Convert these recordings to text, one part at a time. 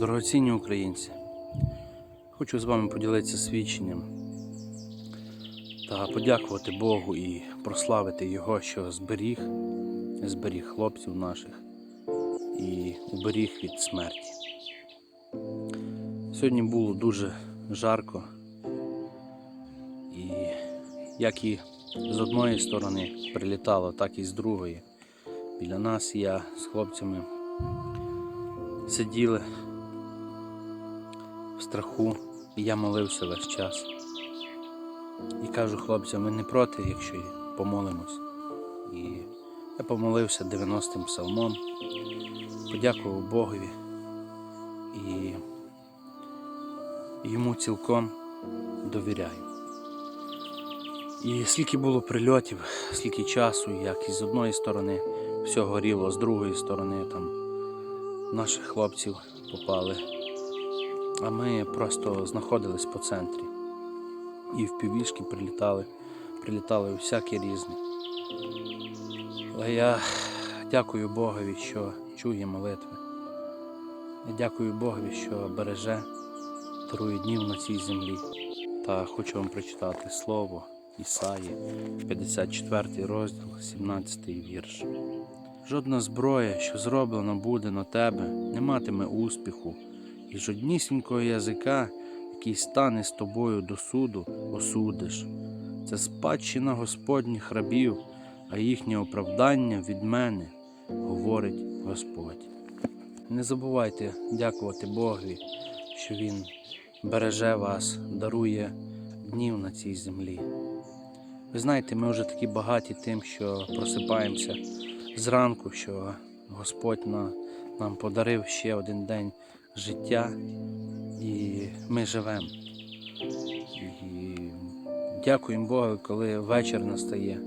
Дорогоцінні українці, хочу з вами поділитися свідченням та подякувати Богу і прославити Його, що зберіг, зберіг хлопців наших і уберіг від смерті. Сьогодні було дуже жарко, і як і з одної сторони прилітало, так і з другої. Біля нас я з хлопцями сиділи страху, і я молився весь час. І кажу хлопцям, ми не проти, якщо помолимось. І я помолився 90-м псалмом, подякував Богові і йому цілком довіряю. І скільки було прильотів, скільки часу, як із одної сторони все горіло, з другої сторони там наших хлопців попали. А ми просто знаходились по центрі. І в півішки прилітали, прилітали всякі різні. Але я дякую Богові, що чує молитви. Я дякую Богові, що береже, дарує днів на цій землі. Та хочу вам прочитати слово Ісаї, 54 розділ, 17 вірш. Жодна зброя, що зроблена буде на тебе, не матиме успіху, і жоднісінького язика, який стане з тобою до суду, осудиш. Це спадщина Господніх рабів, а їхнє оправдання від мене, говорить Господь. Не забувайте дякувати Богові, що Він береже вас, дарує днів на цій землі. Ви знаєте, ми вже такі багаті тим, що просипаємося зранку, що Господь на, нам подарив ще один день життя, і ми живемо. І дякуємо Богу, коли вечір настає,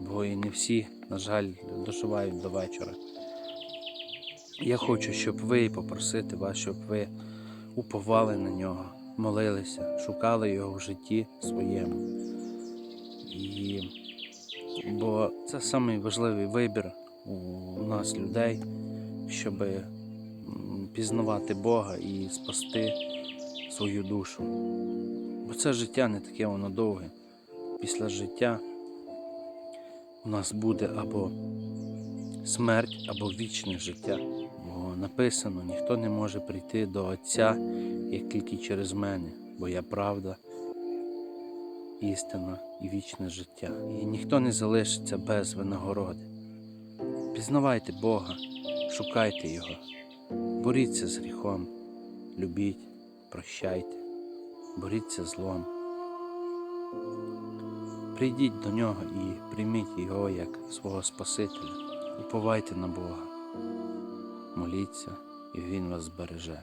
бо і не всі, на жаль, доживають до вечора. Я хочу, щоб ви попросити вас, щоб ви уповали на нього, молилися, шукали його в житті своєму. І... Бо це найважливий вибір у нас людей, щоб пізнавати Бога і спасти свою душу. Бо це життя не таке воно довге. Після життя у нас буде або смерть, або вічне життя. Бо написано, ніхто не може прийти до Отця, як тільки через мене, бо я правда, істина і вічне життя. І ніхто не залишиться без винагороди. Пізнавайте Бога, шукайте Його, боріться з гріхом, любіть, прощайте, боріться злом. Прийдіть до нього і прийміть Його як свого Спасителя. Уповайте на Бога, моліться, і Він вас збереже.